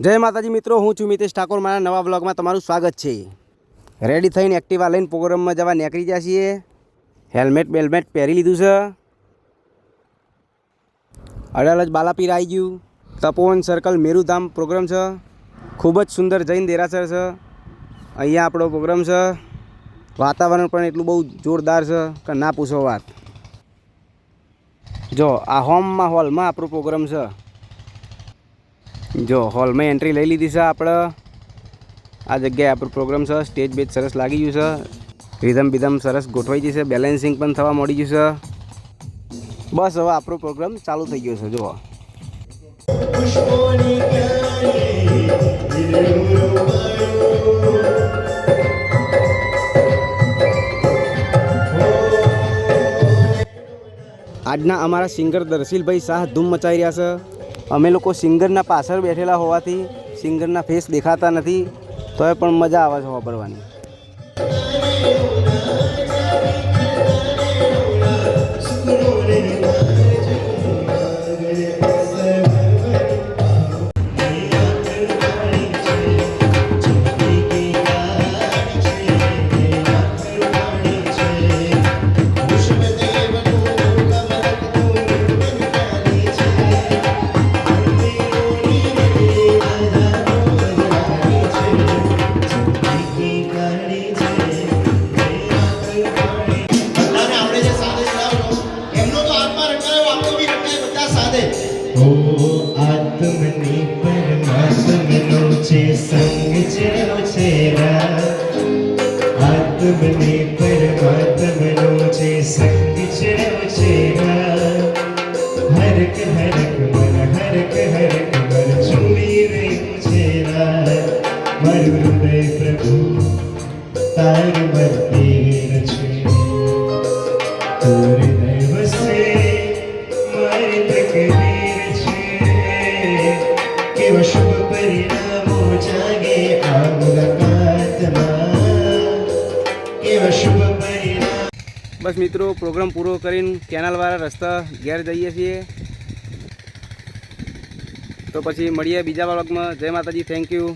જય માતાજી મિત્રો, હું છું મિતેશ ઠાકોર. મારા નવા બ્લોગમાં તમારું સ્વાગત છે. રેડી થઈને એક્ટિવા લઈને પ્રોગ્રામમાં જવા નીકળી ગયા છીએ. હેલ્મેટ બેલ્મેટ પહેરી લીધું છે. અડાલ જ બાલાપીર આવી ગયું. તપોવન સર્કલ મેરુધામ પ્રોગ્રામ છે. ખૂબ જ સુંદર જૈન દેરાસર છે. અહીંયા આપણો પ્રોગ્રામ છે. વાતાવરણ પણ એટલું બહુ જોરદાર છે કે ના પૂછો વાત. જો, આ હોમમાં હોલમાં આપણો પ્રોગ્રામ છે. જો હોલમાં એન્ટ્રી લઈ લીધી છે આપણે. આ જગ્યાએ આપણો પ્રોગ્રામ છે સ્ટેજ બેજ સરસ લાગી ગયું છે. રિધમ બિધમ સરસ ગોઠવાઈ ગઈ છે બેલેન્સિંગ પણ થવા મળી ગયું છે. બસ હવે આપણો પ્રોગ્રામ ચાલુ થઈ ગયો છે, જુઓ. આજના અમારા સિંગર દર્શિલભાઈ શાહ ધૂમ મચાવી રહ્યા છે. અમે લોકો સિંગરના પાછળ બેઠેલા હોવાથી સિંગરના ફેસ દેખાતા નથી, તોય પણ મજા આવે છે વાપરવાની સાધે ઓ આત્મની પરમાત્મનો છે સંગ જેનો છે આત્મની પરમાત્મનો છે સંગ જેનો છે હરક હરક મન હરક હરક મન ઝૂમી રહ્યું છે મારું હૃદય પ્રભુ તાર મંદિર બસ મિત્રો, પ્રોગ્રામ પૂરો કરીને કેનાલવાળા રસ્તા ઘેર જઈએ છીએ. તો પછી મળીએ બીજા બાળકમાં જય માતાજી થેન્ક યુ